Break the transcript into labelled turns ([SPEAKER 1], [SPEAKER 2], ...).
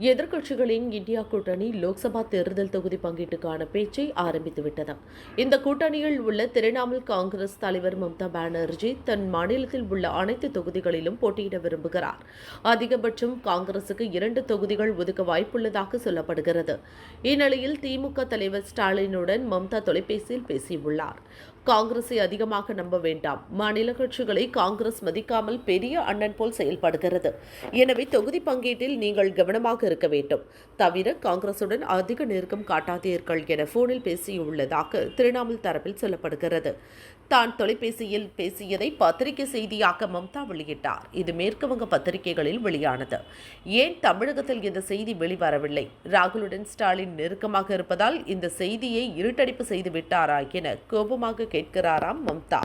[SPEAKER 1] எதிர்க்கட்சிகளின் இந்தியா கூட்டணி லோக்சபா தேர்தல் தொகுதி பங்கீட்டுக்கான பேச்சை ஆரம்பித்துவிட்டது. இந்த கூட்டணியில் உள்ள திரிணாமுல் காங்கிரஸ் தலைவர் மம்தா பானர்ஜி தன் மாநிலத்தில் உள்ள அனைத்து தொகுதிகளிலும் போட்டியிட விரும்புகிறார். அதிகபட்சம் காங்கிரசுக்கு இரண்டு தொகுதிகள் ஒதுக்க வாய்ப்புள்ளதாக சொல்லப்படுகிறது. இந்நிலையில் திமுக தலைவர் ஸ்டாலினுடன் மம்தா தொலைபேசியில் பேசியுள்ளார். காங்கிரஸை அதிகமாக நம்ப வேண்டாம். மாநில கட்சிகளை காங்கிரஸ் மதிக்காமல் பெரிய அண்ணன் போல் செயல்படுகிறது. எனவே தொகுதி பங்கீட்டில் நீங்கள் கவனமாக இருக்க வேண்டும். தவிர காங்கிரசுடன் அதிக நெருக்கம் காட்டாதீர்கள் என போனில் பேசியுள்ளதாக திரிணாமுல் தரப்பில் சொல்லப்படுகிறது. தான் தொலைபேசியில் பேசியதை பத்திரிகை செய்தியாக மம்தா வெளியிட்டார். இது மேற்குவங்க பத்திரிகைகளில் வெளியானது. ஏன் தமிழகத்தில் இந்த செய்தி வெளிவரவில்லை? ராகுலுடன் ஸ்டாலின் நெருக்கமாக இருப்பதால் இந்த செய்தியை இருட்டடிப்பு செய்து விட்டாரா என கோபமாக கேட்கிறாராம் மம்தா.